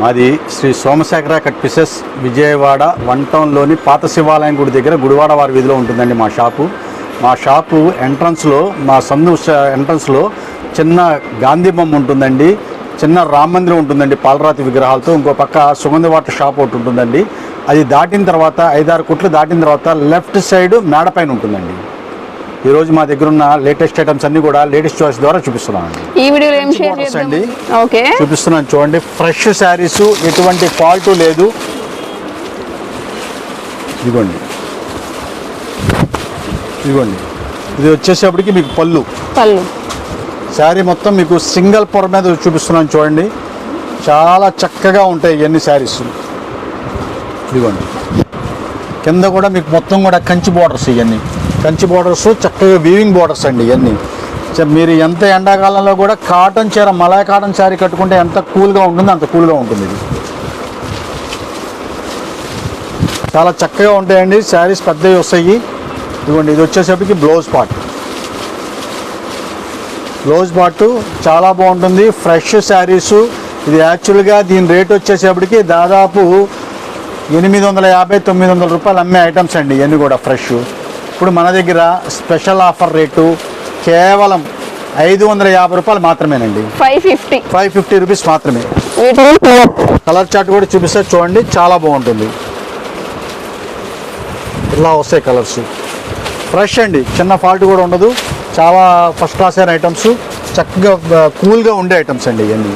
మాది Shri Somasekhara cut pieces Vijayawada one టౌన్లోని పాత శివాలయం గుడి దగ్గర గుడివాడ వారి వీధిలో ఉంటుందండి మా షాపు. మా షాపు ఎంట్రన్స్లో మా సందు ఎంట్రన్స్లో చిన్న గాంధీ బొమ్మ ఉంటుందండి. చిన్న రామ మందిరం ఉంటుందండి పాలరాతి విగ్రహాలతో. ఇంకో పక్క సుగంధ వాటర్ షాప్ ఒకటి ఉంటుందండి. అది దాటిన తర్వాత ఐదారు కుట్లు దాటిన తర్వాత లెఫ్ట్ సైడ్ మేడపైన ఉంటుందండి. ఈరోజు మా దగ్గర ఉన్న లేటెస్ట్ ఐటమ్స్ అన్నీ కూడా లేటెస్ట్ చాయిస్ ద్వారా చూపిస్తున్నామండి ఈ వీడియోలో ఏం షేర్ చేద్దాం. ఓకే. చూపిస్తున్నాను చూడండి. ఫ్రెష్ శారీస్ ఎటువంటి ఫాల్ట్ లేదు. ఇదిగోండి. ఇదిగోండి. ఇది వచ్చేసేపటికి మీకు పళ్ళు. పళ్ళు. శారీ మొత్తం మీకు సింగిల్ పొర మీద చూపిస్తున్నాను చూడండి. చాలా చక్కగా ఉంటాయి ఇవన్నీ శారీస్. ఇదిగోండి. కింద కూడా మీకు మొత్తం కూడా కంచి బోర్డర్స్ ఇవన్నీ. కంచి బోర్డర్స్ చక్కగా వీవింగ్ బోర్డర్స్ అండి ఇవన్నీ. మీరు ఎంత ఎండాకాలంలో కూడా కాటన్ చీర మలాయ్ కాటన్ శారీ కట్టుకుంటే ఎంత కూల్గా ఉంటుందో అంత కూల్గా ఉంటుంది ఇది. చాలా చక్కగా ఉంటాయండి శారీస్ పెద్దవి వస్తాయి. ఇదిగోండి ఇది వచ్చేసరికి బ్లౌజ్ పార్ట్ బ్లౌజ్ పార్ట్ చాలా బాగుంటుంది ఫ్రెష్ శారీస్ ఇది యాక్చువల్గా దీని రేట్ వచ్చేసేపటికి దాదాపు ఎనిమిది వందల యాభై తొమ్మిది వందల రూపాయలు అమ్మే ఐటమ్స్ అండి ఇవన్నీ కూడా ఫ్రెష్ ఇప్పుడు మన దగ్గర స్పెషల్ ఆఫర్ రేటు కేవలం ఐదు వందల యాభై రూపాయలు మాత్రమేనండి. Five fifty. Five fifty rupees మాత్రమే. కలర్ చార్ట్ కూడా చూపిస్తే చూడండి చాలా బాగుంటుంది. ఇలా వస్తాయి కలర్స్. ఫ్రెష్ అండి చిన్న ఫాల్ట్ కూడా ఉండదు. చాలా ఫస్ట్ క్లాస్ అయిన ఐటమ్స్ చక్కగా కూల్గా ఉండే ఐటమ్స్ అండి ఇవన్నీ.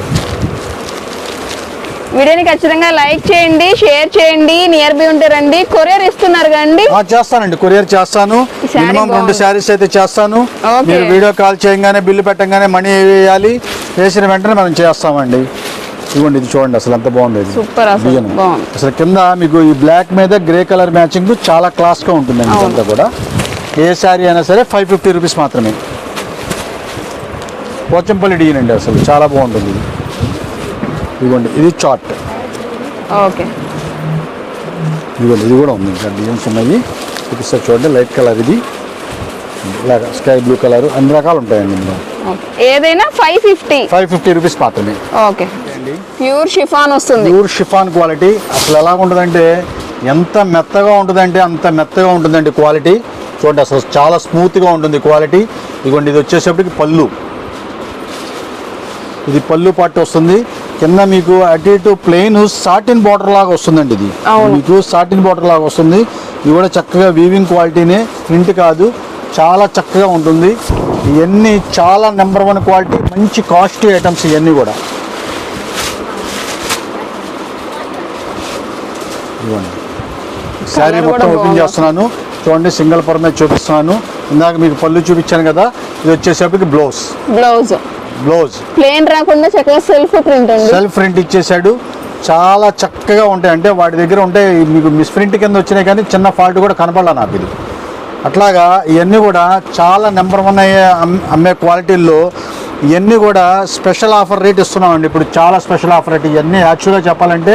వీడియోని ఖచ్చితంగా లైక్ చేయండి షేర్ చేయండి నియర్ బై ఉంటే రండి. కొరియర్ ఇస్తున్నారు కండి చేస్తానండి కొరియర్ చేస్తాను. మినిమం రెండు. శారీస్ అయితే చేస్తాను. మీరు వీడియో కాల్ చేయగానే బిల్లు పెట్టగానే మనీ వేయాలి. వేసిన వెంటనే మనం చేస్తామండి. ఇవ్వండి ఇది చూడండి అసలు ఎంత బాగుంది ఇది. సూపర్ అసలు. కింద మీకు ఈ బ్లాక్ మీద గ్రే కలర్ మ్యాచింగ్ చాలా క్లాస్గా ఉంటుందండి అవును. ఇదంతా కూడా. ఏ శారీ అయినా సరే ఫైవ్ ఫిఫ్టీ రూపీస్ మాత్రమే. పోచంపల్లి డిజైన్ అండి అసలు చాలా బాగుంటుంది ఇది. ఇదిగోండి ఇది చార్ట్ ఓకే. ఇదిగోండి ఇది కూడా ఉంది. ఇంకా డిజైన్స్ ఉన్నాయి. చూపిస్తా చూడండి లైట్ కలర్ ఇది. ఇలాగ స్కై బ్లూ కలర్ అన్ని రకాలు ఉంటాయండి ఇందులో. ఏదైనా five fifty five fifty rupees మాత్రమే ఓకే. ప్యూర్ షిఫాన్ వస్తుంది. ప్యూర్ షిఫాన్ క్వాలిటీ అసలు ఎలా ఉంటుందంటే ఎంత మెత్తగా ఉంటుందంటే అంత మెత్తగా ఉంటుందండి క్వాలిటీ చూడండి అసలు చాలా స్మూత్గా ఉంటుంది క్వాలిటీ ఇదిగోండి ఇది వచ్చేసేపటికి పళ్ళు. ఇది పళ్ళు పట్టు వస్తుంది. కింద మీకు అటు ఇటు ప్లెయిన్ సాటిన్ బార్డర్ లాగా వస్తుందండి ఇది. మీకు సాటిన్ బార్డర్ లాగా వస్తుంది. ఇది కూడా చక్కగా వీవింగ్ క్వాలిటీనే ప్రింట్ కాదు. చాలా చక్కగా ఉంటుంది. ఇవన్నీ చాలా నెంబర్ వన్ క్వాలిటీ మంచి కాస్ట్లీ ఐటమ్స్ ఇవన్నీ కూడా. ఇవ్వండి శారీ మొత్తం ఓపెన్. చేస్తున్నాను. చూడండి సింగిల్ పొర మీద చూపిస్తున్నాను. ఇందాక మీకు పళ్ళు చూపించాను కదా. ఇది వచ్చేసేపటికి బ్లౌజ్ బ్లౌజ్ బ్లౌజ్ ప్లేన్ రాకుండా చక్కగా సెల్ఫ్ ప్రింట్ ఉంది సెల్ఫ్ ప్రింట్ ఇచ్చేసాడు చాలా చక్కగా ఉంటాయి. అంటే వాటి దగ్గర ఉంటే మీకు మిస్ ప్రింట్ కింద వచ్చినాయి కానీ చిన్న ఫాల్ట్ కూడా కనపడలా నాకు ఇది. అట్లాగా ఇవన్నీ కూడా చాలా నెంబర్ వన్ అయ్యే అమ్- అమ్మే క్వాలిటీల్లో ఇవన్నీ కూడా స్పెషల్ ఆఫర్ రేట్ ఇస్తున్నామండి. ఇప్పుడు చాలా స్పెషల్ ఆఫర్ రేట్ ఇవన్నీ యాక్చువల్గా చెప్పాలంటే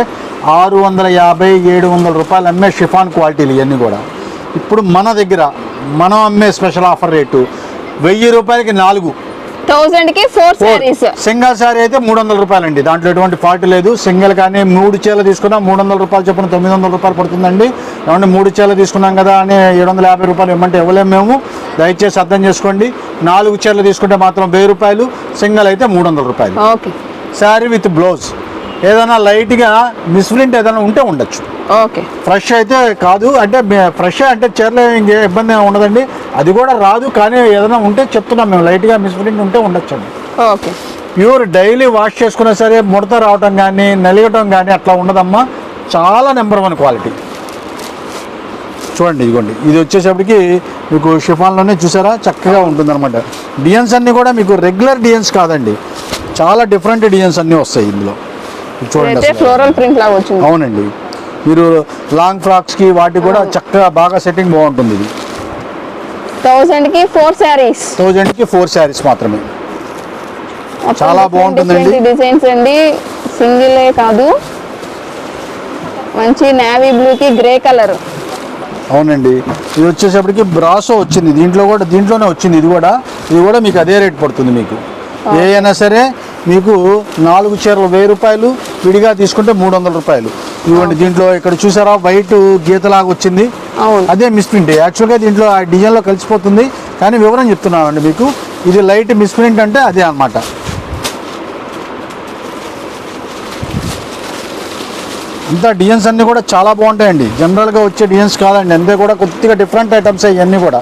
ఆరు వందల యాభై ఏడు వందల రూపాయలు అమ్మే షిఫాన్ క్వాలిటీలు ఇవన్నీ కూడా. ఇప్పుడు మన దగ్గర మనం అమ్మే స్పెషల్ ఆఫర్ రేటు వెయ్యి రూపాయలకి నాలుగు. థౌజండ్కి ఫోర్ శారీస్ సింగల్ శారీ అయితే మూడు వందల రూపాయలండి. దాంట్లో ఎటువంటి ఫాల్ట్ లేదు. సింగిల్ కానీ మూడు చీరలు తీసుకున్నా మూడు వందల రూపాయలు చొప్పున తొమ్మిది వందల రూపాయలు పడుతుందండి. ఏమంటే మూడు చీరలు తీసుకున్నాం కదా అని ఏడు వందల యాభై రూపాయలు ఇవ్వమంటే ఇవ్వలేము మేము. దయచేసి అర్థం చేసుకోండి. నాలుగు చీరలు తీసుకుంటే మాత్రం వెయ్యి రూపాయలు సింగిల్ అయితే మూడు వందల రూపాయలు. ఓకే. శారీ విత్ బ్లౌజ్ ఏదైనా లైట్గా మిస్ప్రింట్ ఏదైనా ఉంటే ఉండొచ్చు. ఓకే. ఫ్రెష్ అయితే కాదు. అంటే ఫ్రెష్ అంటే చీరలో ఇంకే ఇబ్బంది ఉండదండి. అది కూడా రాదు కానీ ఏదైనా ఉంటే చెప్తున్నాం మేము. లైట్గా మిస్ప్రింట్ ఉంటే ఉండొచ్చండి. ఓకే. ప్యూర్ డైలీ వాష్ చేసుకున్నా సరే ముడత రావటం కానీ నలిగటం కానీ అట్లా ఉండదమ్మా. చాలా నెంబర్ వన్ క్వాలిటీ చూడండి ఇదిగోండి. ఇది వచ్చేసప్పటికి మీకు షిఫాన్లోనే చూసారా? చక్కగా ఉంటుంది అనమాట డిజైన్స్ అన్నీ కూడా మీకు రెగ్యులర్ డిజైన్స్ కాదండి. చాలా డిఫరెంట్ డిజైన్స్ అన్నీ వస్తాయి ఇందులో. ఇది చూడండి. ఫ్లోరల్ ప్రింట్ లాగా అవునండి. మీరు లాంగ్ ఫ్రాక్స్కి వాటికి కూడా చక్కగా బాగా సెట్టింగ్ బాగుంటుంది ఇది. థౌసండ్కి ఫోర్ శారీస్. థౌజండ్కి ఫోర్ శారీస్ మాత్రమే. చాలా బాగుంటుందండి. డిజైన్స్ అండి. సింగిలే కాదు. మంచి నేవీ బ్లూ కి గ్రే కలర్ అవునండి. ఇది వచ్చేసప్పటికి బ్రాసో వచ్చింది. దీంట్లో కూడా దీంట్లోనే వచ్చింది ఇది కూడా. ఇది కూడా మీకు అదే రేట్ పడుతుంది మీకు. ఏ అయినా సరే మీకు నాలుగు చీరలు వెయ్యి రూపాయలు విడిగా తీసుకుంటే మూడు వందల రూపాయలు. ఇవ్వండి దీంట్లో ఇక్కడ చూసారా? వైట్ గీతలాగా వచ్చింది. అదే మిస్ప్రింట్. యాక్చువల్గా దీంట్లో ఆ డిజైన్లో కలిసిపోతుంది. కానీ వివరం చెప్తున్నామండి మీకు. ఇది లైట్ మిస్ప్రింట్ అంటే అదే అన్నమాట. అంతా డిజైన్స్ అన్నీ కూడా చాలా బాగుంటాయండి. జనరల్గా వచ్చే డిజైన్స్ కాదండి. అంతే కూడా కొద్దిగా డిఫరెంట్ ఐటమ్స్ ఇవన్నీ కూడా.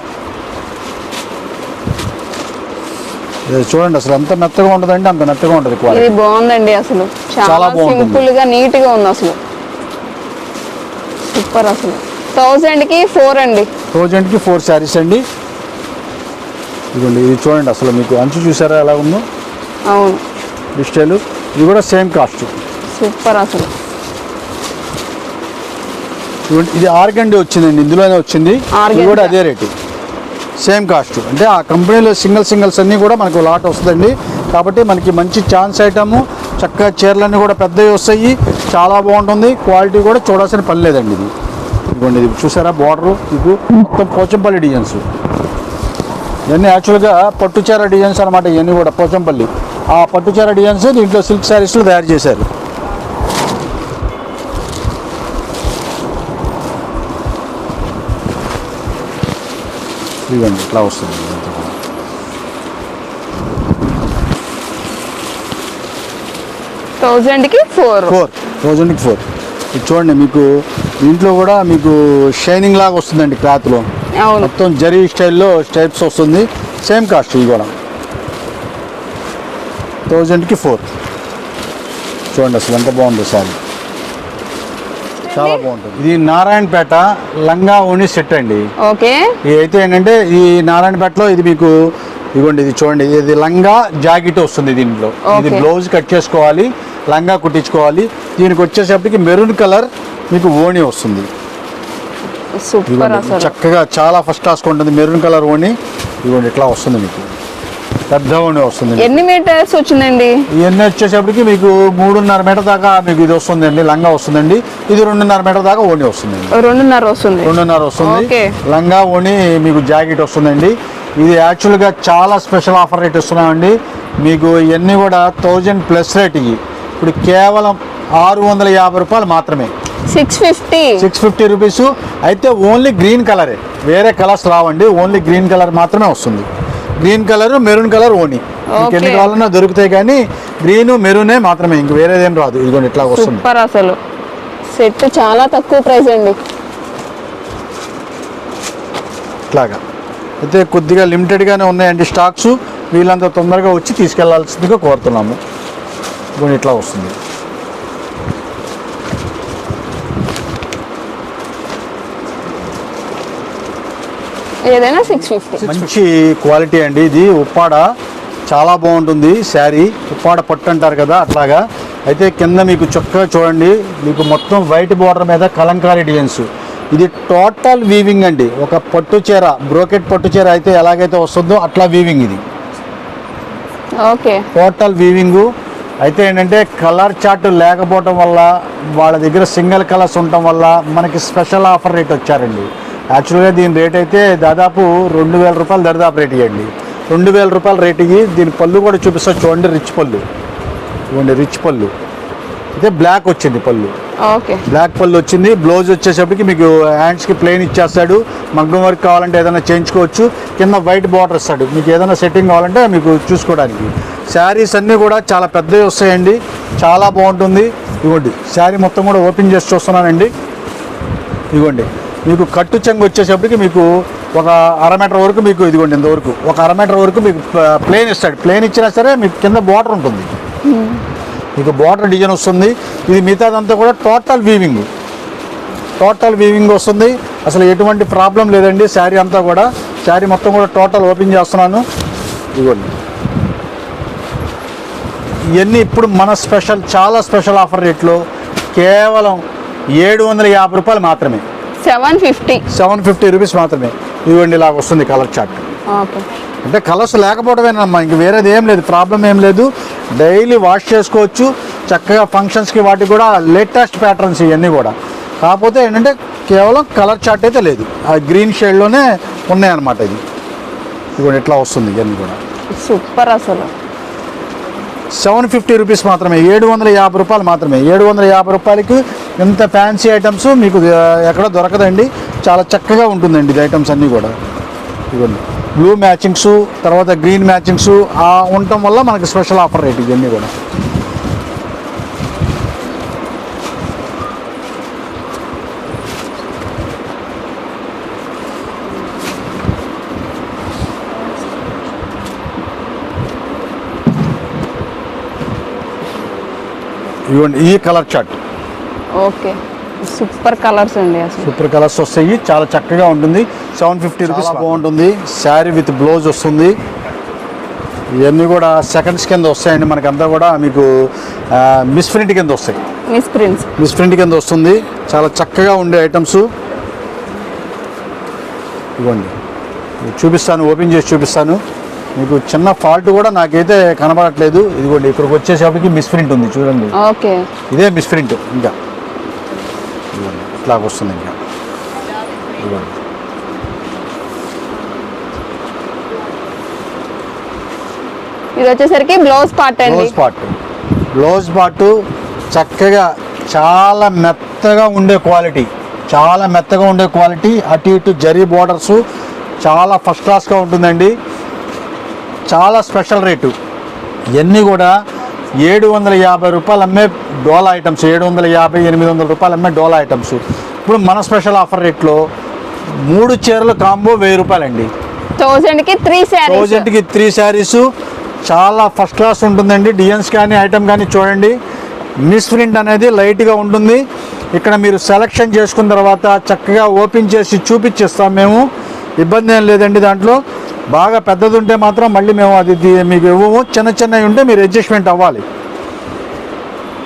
చూడండి అసలు ఎంత మెత్తగా ఉంటుందండి అంత మెత్తగా ఉంటుంది ఇది బాగుందండి అసలు. చాలా. సింపుల్గా నీట్గా ఉంది అసలు. సూపర్ అసలు. థౌసండ్కి ఫోర్ అండి. థౌజండ్కి ఫోర్ శారీస్ అండి. ఇదిగోండి ఇది చూడండి అసలు మీకు అంచు చూసారా ఎలా ఉందో? అవును. ఈ స్టైల్ ఇది కూడా సేమ్ కాస్ట్. సూపర్ అసలు. ఇది ఆర్గండి వచ్చిందండి ఇందులోనే వచ్చింది. ఇది. కూడా అదే రేటు. Same cost. అంటే ఆ కంపెనీలో సింగిల్ సింగిల్స్ అన్నీ కూడా మనకు లాట్ వస్తుందండి. కాబట్టి మనకి మంచి ఛాన్స్ ఐటము చక్కగా చీరలన్నీ కూడా పెద్దవి వస్తాయి. చాలా బాగుంటుంది. క్వాలిటీ కూడా చూడాల్సిన పని లేదండి ఇది. ఇదిగోండి ఇది చూసారా బార్డరు? మీకు మొత్తం పోచంపల్లి డిజైన్స్. ఇవన్నీ యాక్చువల్గా పట్టుచీర డిజైన్స్ అనమాట ఇవన్నీ కూడా పోచంపల్లి. ఆ పట్టుచీర డిజైన్స్ దీంట్లో సిల్క్ శారీస్లో తయారు చేశారు. ఇదిగోండి ఇట్లా వస్తుంది. ఇదంతా కూడా. థౌసండ్కి ఫోర్. ఫోర్. థౌజండ్కి ఫోర్. ఇది చూడండి మీకు దీంట్లో కూడా మీకు షైనింగ్ లాగా వస్తుందండి క్లాత్లో. మొత్తం జరీ స్టైల్లో స్టైప్స్ వస్తుంది. సేమ్ కాస్ట్ ఇది కూడా. థౌజండ్కి ఫోర్. చూడండి అసలు ఎంత బాగుందో సారీ. చాలా బాగుంటుంది. ఇది నారాయణపేట లంగా ఓణి సెట్ అండి. ఓకే. అయితే ఏంటంటే ఈ నారాయణపేటలో ఇది మీకు ఇదిగోండి ఇది చూడండి ఇది లంగా జాకెట్ వస్తుంది దీంట్లో. ఇది. బ్లౌజ్ కట్ చేసుకోవాలి లంగా కుట్టించుకోవాలి. దీనికి వచ్చేసప్పటికి మెరూన్ కలర్ మీకు ఓణి వస్తుంది. సూపర్ చక్కగా చాలా ఫస్ట్ క్లాస్ ఉంటుంది మెరూన్ కలర్ ఓణి. ఇదిగోండి ఇట్లా వస్తుంది మీకు. పెద్ద ఓణి వస్తుంది ఎన్ని మీటర్స్ వచ్చిందండి? ఇవన్నీ వచ్చేసప్పటికి మీకు మూడున్నర మీటర్ దాకా మీకు ఇది వస్తుందండి లంగా వస్తుందండి. ఇది రెండున్నర మీటర్ దాకా ఓణి వస్తుందండి. రెండున్నర వస్తుంది. రెండున్నర వస్తుంది. లంగా ఓణి మీకు జాకెట్ వస్తుందండి. ఇది యాక్చువల్గా చాలా స్పెషల్ ఆఫర్ రేట్ ఇస్తున్నామండి. మీకు ఇవన్నీ కూడా థౌజండ్ ప్లస్ రేట్ ఇవి. ఇప్పుడు కేవలం ఆరు వందల యాభై రూపాయలు మాత్రమే. Six fifty. Six fifty rupees. అయితే ఓన్లీ గ్రీన్ కలరే. వేరే కలర్స్ రావండి ఓన్లీ గ్రీన్ కలర్ మాత్రమే వస్తుంది. గ్రీన్ కలర్ మెరూన్ కలర్ ఓని Okay. కావాలన్నా దొరుకుతాయి కానీ గ్రీన్ మెరూనే మాత్రమే. ఇంక వేరేదేం రాదు. ఇదిగోండి ఇట్లా వస్తుంది. సూపర్ అసలు. సెట్ చాలా తక్కువ ప్రైస్ అండి. ఇట్లాగా. అయితే కొద్దిగా లిమిటెడ్గానే ఉన్నాయండి స్టాక్స్. వీళ్ళంత తొందరగా వచ్చి తీసుకెళ్ళాల్సిందిగా కోరుతున్నాము. ఇట్లా వస్తుంది. ఏదైనా సిక్స్ ఫిఫ్టీ మంచి క్వాలిటీ అండి ఇది. ఉప్పాడ చాలా బాగుంటుంది శారీ. ఉప్పాడ పట్టు అంటారు కదా అట్లాగా. అయితే కింద మీకు చక్కగా చూడండి. మీకు మొత్తం వైట్ బార్డర్ మీద కలంకారీ డిజైన్స్. ఇది టోటల్ వీవింగ్ అండి. ఒక పట్టు చీర బ్రోకెట్ పట్టు చీర అయితే ఎలాగైతే వస్తుందో అట్లా వీవింగ్ ఇది. ఓకే. టోటల్ వీవింగ్ అయితే ఏంటంటే కలర్ చార్ట్ లేకపోవటం వల్ల వాళ్ళ దగ్గర సింగిల్ కలర్స్ ఉండటం వల్ల మనకి స్పెషల్ ఆఫర్ రేట్ వచ్చారండి. యాక్చువల్గా దీని రేట్ అయితే దాదాపు రెండు వేల రూపాయలు దరిదాపు రేట్ ఇవ్వండి. రెండు వేల రూపాయల రేట్ ఇవి దీని పళ్ళు కూడా చూపిస్తా చూడండి రిచ్ పళ్ళు. ఇవ్వండి రిచ్ పళ్ళు. అయితే బ్లాక్ వచ్చింది పళ్ళు. ఓకే బ్లాక్ పళ్ళు వచ్చింది. బ్లౌజ్ వచ్చేసప్పటికి మీకు హ్యాండ్స్కి ప్లెయిన్ ఇచ్చేస్తాడు. మగ్గం వర్క్ కావాలంటే ఏదైనా చేయించుకోవచ్చు. కింద వైట్ బార్డర్ ఇస్తాడు. మీకు ఏదైనా సెట్టింగ్ కావాలంటే మీకు చూసుకోవడానికి. శారీస్ అన్నీ కూడా చాలా పెద్దవి వస్తాయండి. చాలా బాగుంటుంది. ఇవ్వండి. శారీ మొత్తం కూడా ఓపెన్ చేసి చూస్తున్నానండి. ఇదిగోండి మీకు కట్టు చెంగు వచ్చేసప్పటికి మీకు ఒక అర మీటర్ వరకు మీకు ఇదిగోండి ఇంతవరకు ఒక అర మీటర్ వరకు మీకు ప్లేన్ ఇస్తాడు. ప్లేన్ ఇచ్చినా సరే మీకు కింద బోర్డర్ ఉంటుంది. మీకు బోర్డర్ డిజైన్ వస్తుంది. ఇది మిగతాదంతా కూడా టోటల్ వీవింగ్ టోటల్ వీవింగ్ వస్తుంది. అసలు ఎటువంటి ప్రాబ్లం లేదండి. శారీ అంతా కూడా. శారీ మొత్తం కూడా టోటల్ ఓపెన్ చేస్తున్నాను. ఇదిగోండి. ఇవన్నీ ఇప్పుడు మన స్పెషల్ చాలా స్పెషల్ ఆఫర్ రేట్లో కేవలం ఏడు వందల యాభై రూపాయలు మాత్రమే. Seven fifty. Seven fifty rupees మాత్రమే. ఇలాగ వస్తుంది కలర్ చార్ట్. ఓకే. అంటే కలర్స్ లేకపోవడమేనమ్మా ఇంక వేరేది ఏం లేదు ప్రాబ్లం ఏం లేదు. డైలీ వాష్ చేసుకోవచ్చు చక్కగా ఫంక్షన్స్కి వాటికి కూడా లేటెస్ట్ ప్యాటర్న్స్ ఇవన్నీ కూడా. కాకపోతే ఏంటంటే కేవలం కలర్ చార్ట్ అయితే లేదు. ఆ గ్రీన్ షేడ్లోనే ఉన్నాయన్నమాట ఇది. ఇదిగోండి ఇట్లా వస్తుంది ఇవన్నీ కూడా. సూపర్ అసలు. సెవెన్ ఫిఫ్టీ రూపీస్ మాత్రమే ఏడు వందల యాభై రూపాయలు మాత్రమే. ఏడు వందల యాభై రూపాయలకి ఇంత ఫ్యాన్సీ ఐటమ్స్ మీకు ఎక్కడ దొరకదండి. చాలా చక్కగా ఉంటుందండి ఇది ఐటమ్స్ అన్నీ కూడా. ఇవ్వండి బ్లూ మ్యాచింగ్స్ తర్వాత గ్రీన్ మ్యాచింగ్స్ ఆ ఉండటం వల్ల మనకి స్పెషల్ ఆఫర్ రేట్ ఇవన్నీ కూడా. ఇవ్వండి ఈ colour chart. Okay. Super colours అండి అసలు. సూపర్ కలర్స్ వస్తాయి చాలా చక్కగా ఉంటుంది. సెవెన్ ఫిఫ్టీ రూపీస్ బాగుంటుంది. శారీ విత్ బ్లౌజ్ వస్తుంది. ఇవన్నీ కూడా సెకండ్స్ కింద వస్తాయండి మనకంతా కూడా. మీకు మిస్ ప్రింట్ కింద వస్తాయి. మిస్ ప్రిన్స్ మిస్ ప్రింట్ కింద వస్తుంది. చాలా చక్కగా ఉండే ఐటమ్స్. ఇవ్వండి. చూపిస్తాను ఓపెన్ చేసి చూపిస్తాను. మీకు చిన్న ఫాల్ట్ కూడా నాకైతే కనబడట్లేదు. ఇదిగోండి ఇక్కడికి వచ్చేసేపటికి మిస్ ప్రింట్ ఉంది చూడండి. ఓకే. ఇదే మిస్ ప్రింట్ ఇంకా. ఇట్లా వస్తుంది ఇంకా. ఇదిగోండి. ఇది వచ్చేసరికి బ్లౌజ్ పార్ట్ అండి. బ్లౌజ్ పార్ట్ బ్లౌజ్ పార్ట్ చక్కగా చాలా మెత్తగా ఉండే క్వాలిటీ చాలా మెత్తగా ఉండే క్వాలిటీ అటు ఇటు జరీ బోర్డర్స్ చాలా ఫస్ట్ క్లాస్గా ఉంటుందండి. చాలా స్పెషల్ రేటు. ఇవన్నీ కూడా ఏడు వందల యాభై రూపాయలు అమ్మే డోలా ఐటమ్స్ ఏడు వందల యాభై ఎనిమిది వందల రూపాయలు అమ్మే డోలా ఐటమ్స్. ఇప్పుడు మన స్పెషల్ ఆఫర్ రేట్లో మూడు చీరలు కాంబో వెయ్యి రూపాయలండి. థౌజండ్కి త్రీ శారీస్. థౌజండ్కి త్రీ శారీస్. చాలా ఫస్ట్ క్లాస్ ఉంటుందండి. డిజైన్స్ కానీ ఐటమ్ కానీ చూడండి. మిస్ ప్రింట్ అనేది లైట్గా ఉంటుంది. ఇక్కడ మీరు సెలెక్షన్ చేసుకున్న తర్వాత చక్కగా ఓపెన్ చేసి చూపించేస్తాం మేము. ఇబ్బంది ఏం లేదండి దాంట్లో. బాగా పెద్దది ఉంటే మాత్రం మళ్ళీ మేము అది మీకు ఇవ్వము. చిన్న చిన్నవి ఉంటే మీరు అడ్జస్ట్మెంట్ అవ్వాలి.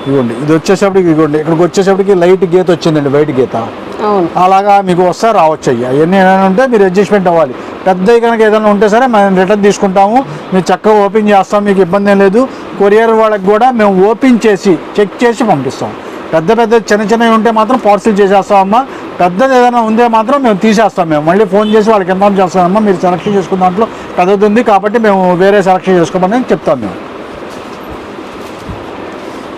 ఇదిగోండి ఇది వచ్చేసప్పటికి ఇదిగోండి ఇక్కడికి వచ్చేసప్పటికి లైట్ గీత వచ్చిందండి వైట్ గీత. అలాగా మీకు వస్తే రావచ్చు అయ్యి. అవన్నీ ఏమైనా ఉంటే మీరు అడ్జస్ట్మెంట్ అవ్వాలి. పెద్దవి కనుక ఏదైనా ఉంటే సరే మేము రిటర్న్ తీసుకుంటాము. మీరు చక్కగా ఓపెన్ చేస్తాం మీకు ఇబ్బంది ఏం లేదు. కొరియర్ వాళ్ళకి కూడా మేము ఓపెన్ చేసి చెక్ చేసి పంపిస్తాం. పెద్ద పెద్ద చిన్న చిన్నవి ఉంటే మాత్రం పార్సిల్ చేసేస్తామమ్మా పెద్దది ఏదైనా ఉందే మాత్రం మేము తీసేస్తాం. మేము మళ్ళీ ఫోన్ చేసి వాళ్ళకి ఇన్ఫామ్ చేస్తామమ్మా మీరు సెలెక్షన్ చేసుకున్న దాంట్లో పెద్దది ఉంది కాబట్టి మేము వేరే సెలెక్షన్ చేసుకోమని చెప్తాం మేము.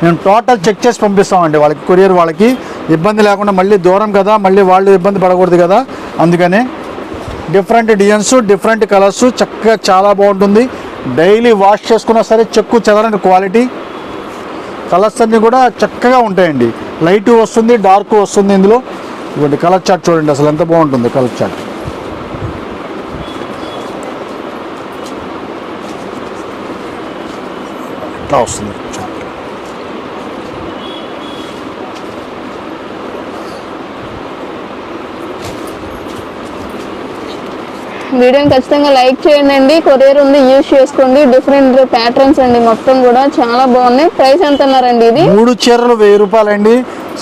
మేము టోటల్ చెక్ చేసి పంపిస్తామండి వాళ్ళకి కొరియర్ వాళ్ళకి. ఇబ్బంది లేకుండా మళ్ళీ దూరం కదా మళ్ళీ వాళ్ళు ఇబ్బంది పడకూడదు కదా. అందుకనే డిఫరెంట్ డిజైన్స్ డిఫరెంట్ కలర్స్ చక్కగా చాలా బాగుంటుంది. డైలీ వాష్ చేసుకున్నా సరే చెక్కు చెదరని క్వాలిటీ. కలర్స్ అన్నీ కూడా చక్కగా ఉంటాయండి. లైట్ వస్తుంది డార్క్ వస్తుంది ఇందులో. ఇవ్వండి కలర్ చార్ట్ చూడండి అసలు ఎంత బాగుంటుంది కలర్ చార్ట్. ఇట్లా వస్తుంది చార్ట్? వీడియోని ఖచ్చితంగా లైక్ చేయండి అండి కొరియర్ ఉంది యూజ్ చేసుకోండి డిఫరెంట్ ప్యాటర్న్స్ అండి మొత్తం కూడా చాలా బాగున్నాయి. ప్రైస్ ఎంత అన్నారండి ఇది? మూడు చీరలు వెయ్యి రూపాయలండి.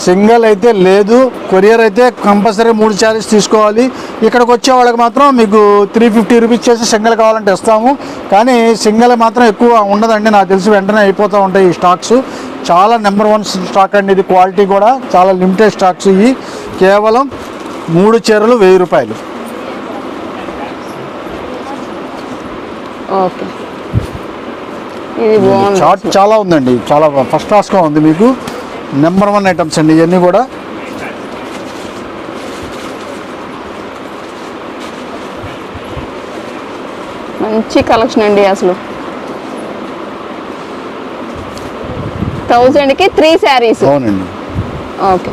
సింగిల్ అయితే లేదు కొరియర్ అయితే కంపల్సరీ మూడు చార్జెస్ తీసుకోవాలి. ఇక్కడికి వచ్చే వాళ్ళకి మాత్రం మీకు త్రీ ఫిఫ్టీ రూపీస్ చేసి సింగిల్ కావాలంటే ఇస్తాము. కానీ సింగిల్ మాత్రం ఎక్కువ ఉండదండి నాకు తెలిసి వెంటనే అయిపోతూ ఉంటాయి ఈ స్టాక్స్ చాలా నెంబర్ వన్ స్టాక్ అండి ఇది క్వాలిటీ కూడా. చాలా లిమిటెడ్ స్టాక్స్ ఇవి. కేవలం మూడు చీరలు వెయ్యి రూపాయలు. ఓకే. చార్ట్ చాలా ఉందండి చాలా ఫస్ట్ క్లాస్గా ఉంది మీకు. నెంబర్ వన్ ఐటమ్స్ అండి ఇవన్నీ కూడా. మంచి కలెక్షన్ అండి అసలు. థౌజండ్కి త్రీ శారీస్. అవునండి. ఓకే.